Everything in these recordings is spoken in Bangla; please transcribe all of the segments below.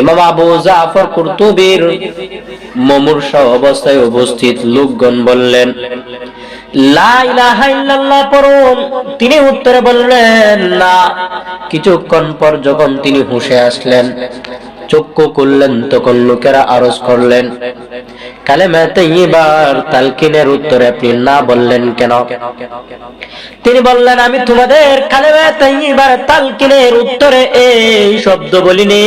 ইমাম আবু জাফর কুরতুবির মুমূর্ষ অবস্থায় উপস্থিত লোকগণ বললেন, লা ইলাহা ইল্লাল্লাহ পড়ুন। তিনি উত্তরে বললেন, না। কিছুক্ষণ পর যখন তিনি হুঁশে আসলেন, চক্ষু করলেন তখন লোকেরা আরজ করলেন তালকিনের উত্তরে তিনি বললেন, আমি তোমাদের তালকিনের উত্তরে এই শব্দ বলিনি,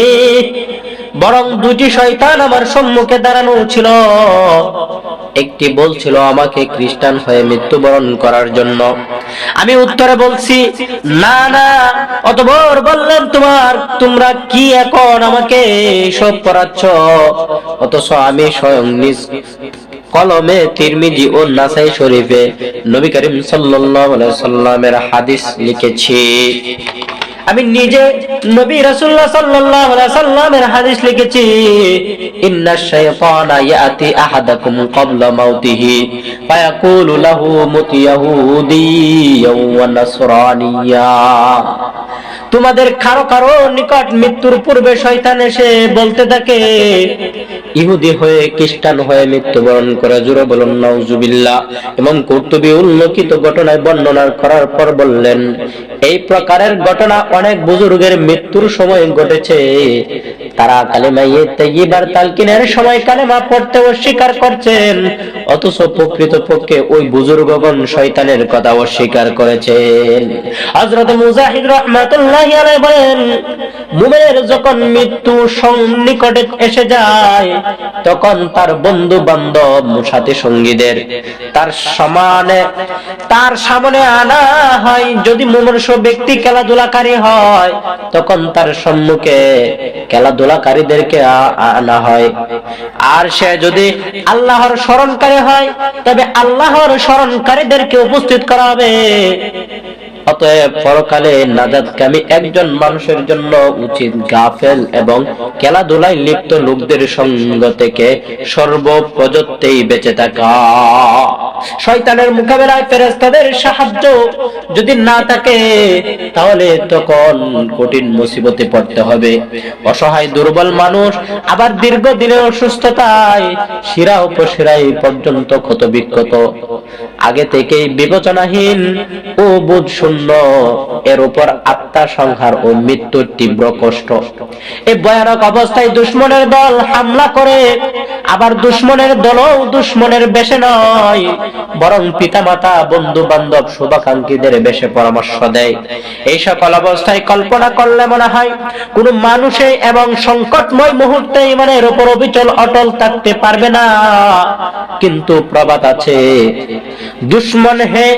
বরং দুটি শয়তান আমার সম্মুখে দাঁড়ানো ছিল। একটি বলছিল আমাকে খ্রিস্টান হয়ে মৃত্যুবরণ করার জন্য। আমি উত্তরে বলছি, না না। অতবর বললেন, তোমার, তোমরা কি এখন আমাকে সব করাচ্ছ? অথচ আমি স্বয়ং নিজ কলমে তিরমিজি ও নাসাই শরীফে নবী করিম সাল্লাল্লাহু আলাইহি সাল্লামের হাদিস লিখেছি। আমি নিজে নবী রাসূলুল্লাহ সাল্লাল্লাহু আলাইহি সাল্লামের হাদিস লিখেছি, ইন্না শাইতানা ইয়াতি আহাদাকুম ক্বাবলা মাউতিহি ফায়াকুলু লাহু মুত ইয়াহুদিয়্যাও ওয়া তোমাদের কারও কারও নিকট মৃত্যুর পূর্বে শয়তান এসে বলতে থাকে, ইহুদি হয়ে, খ্রিস্টান হয়ে মৃত্যুবরণ করে, জুড়ে বলুন, নাউজুবিল্লাহ। এবং কর্তবী উল্লেখিত ঘটনায় বর্ণনা করার পর বললেন, এই প্রকারের ঘটনা অনেক বুজুর্গের মৃত্যুর সময় ঘটেছে। তারা কালেমা ইয়েবার তালকিনের সময় কালেমা পড়তে অস্বীকার করছেন, অথচ প্রকৃত পক্ষে ওই বুজুর্গগণ শয়তানের কথা অস্বীকার করেছেন। হযরত মুজাহিদ রাহমাতুল্লাহি মুমিনের যখন মৃত্যু নিকটে এসে যায়, তখন তার বন্ধু বান্ধব সঙ্গীদের তার সমানে, তার সামনে আনা হয়। যদি মুমূর্ষ ব্যক্তি খেলাধুলাকারী হয়, তখন তার সম্মুখে খেলাধুলাকারীদেরকে আনা হয়। আর সে যদি আল্লাহর স্মরণকারী হয়, তবে আল্লাহর স্মরণকারীদেরকে উপস্থিত করা হবে। অতএব পরকালে নাজাদ নাজাদকামী একজন মানুষের জন্য উচিত গাফেল এবং খেলাধুলায় লিপ্ত লোকদের সঙ্গ থেকে সর্বপ্রযত্তেই বেঁচে থাকা। শয়তানের মোকাবেলায় ফেরেস্তাদের সাহায্য যদি না থাকে, তাহলে তখন কঠিন মুসিবতে পড়তে হবে। অসহায়, দুর্বল মানুষ আবার দীর্ঘদিনের অসুস্থতায় শিরা উপশিরাই পর্যন্ত ক্ষত বিক্ষত আগে থেকেই বিবেচনাহীন ও বোধ শূন্য এর উপর আত্মা সংহার ও মৃত্যুর তীব্র কষ্ট। এই ভয়ানক অবস্থায় দুশ্মনের দল হামলা করে, আবার দুশ্মনের দলও দুশ্মনের বেশে নয়। বরং পিতামাতা বন্ধু বান্ধব শুভাকাঙ্ক্ষীদের বেশে পরামর্শ দেয়। এই সকল অবস্থায় কল্পনা করলে মনে হয়, কোন মানুষে এবং সংকটময় মুহূর্তে ইমানের উপর অবিচল অটল থাকতে পারবে না। কিন্তু প্রবাদ আছে, দুশ্মন হে,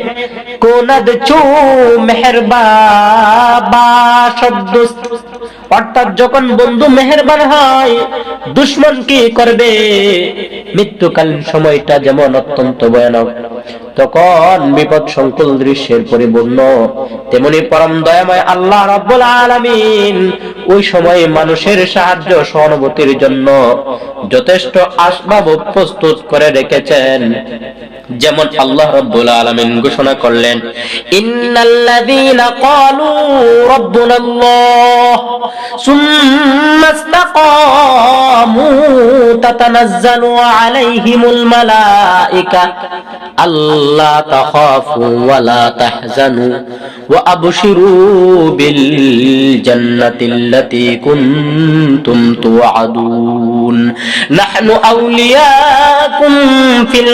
কোনাদ চু মেহরবা অর্থাৎ যখন বন্ধু মেহেরবান হয়, দুশ্মন কি করবে? মৃত্যুকালীন সময়টা যেমন অত্যন্ত ভয়ানক, তখন বিপদ সংকুল দৃশ্যের পরিপূর্ণ, তেমনি পরম দয়াময় আল্লাহ রব্বুল আলামিন ওই সময়ে মানুষের সাহায্য সহানুভূতির জন্য যথেষ্ট আসবাব প্রস্তুত করে রেখেছেন। যেমন আল্লাহ রব্বুল আলামিন ঘোষণা করলেন, ইন্নাল্লাযীনা ক্বালু রাব্বুনাল্লাহ সুম্মা ইসতাকামু তাতানাজ্জালু আলাইহিমুল মালায়েকা আল্লা তাখাফু ওয়া লা তাহজানু, ওয়া আবশিরু বিল জান্নাতিল্লাতী কুনতুম তুআদুন নাহনু আউলিয়াকুম ফিল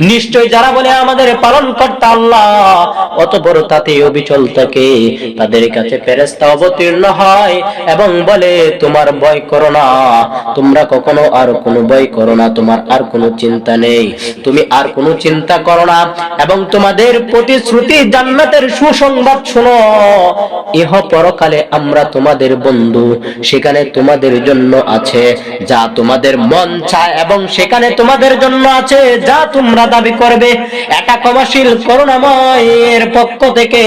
নিশ্চয় যারা বলে আমাদের পালন করতে আল্লাহ, অতঃপর তাতে অবিচল থাকে, তাদের কাছে ফেরেশতা অবতীর্ণ হয় এবং বলে, তোমার ভয় করো না, তোমরা কখনো আর কোনো ভয় করো না, তোমার আর কোনো চিন্তা নেই। তুমি আর কোনো চিন্তা করো না এবং তোমাদের প্রতিশ্রুতি জান্নাতের সুসংবাদ শোনো। ইহ পরকালে আমরা তোমাদের বন্ধু, সেখানে তোমাদের জন্য আছে যা তোমাদের মন চায় এবং সেখানে তোমাদের জন্য আছে যা তোমরা দাবি করবে। এটা ক্ষমাশীল করুণাময় এর পক্ষ থেকে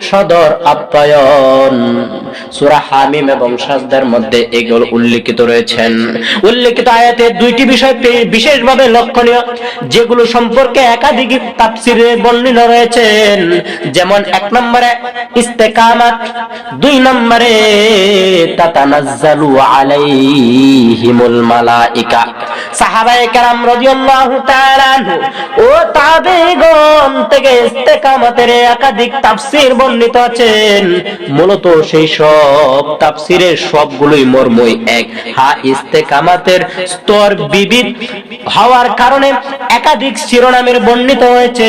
সদর আপ্যায়ন। সূরা হামিম এবং সাজদার মধ্যে এগুলো উল্লেখিত রয়েছেন। উল্লেখিত আয়াতে দুইটি বিষয় পে- বিশেষভাবে লক্ষণীয়? যেগুলো সম্পর্কে একাধিক তাফসিরে বর্ণিত রয়েছেন যেমন এক নম্বরে, ইস্তেকামাত। দুই নম্বরে, তাতানাজ্জালু আলাইহিমুল মালাইকা। একাধিক তাফসীর বর্ণিত হওয়ার কারণে একাধিক শিরোনামের বর্ণিত হয়েছে।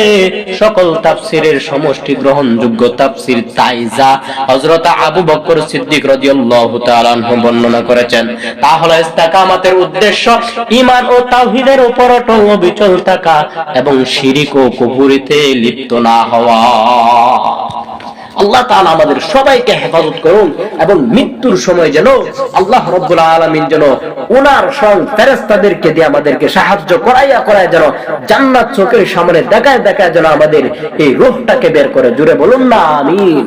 সকল তাফসীরের সমষ্টি গ্রহণযোগ্য তাফসীর তাই যা হযরত আবু বকর সিদ্দিক রাদিয়াল্লাহু বর্ণনা করেছেন। তা হলো ইস্তেকামাতের উদ্দেশ্য ঈমান ও তাওহীদের উপর অটল অবিচল থাকা এবং শিরিক ও কুফরিতে লিপ্ত না হওয়া। আল্লাহ তাআলা আমাদের সবাইকে হেফাজত করুন এবং মৃত্যুর সময় যেন আল্লাহ আলামিন যেন ওনার ফেরেশতাদেরকে দিয়ে আমাদেরকে সাহায্য করাইয়া করায় যেন জান্নাত চোখের সামনে দেখায় দেখায় যেন আমাদের এই রূহটাকে বের করে জুড়ে বলুন না, আমিন।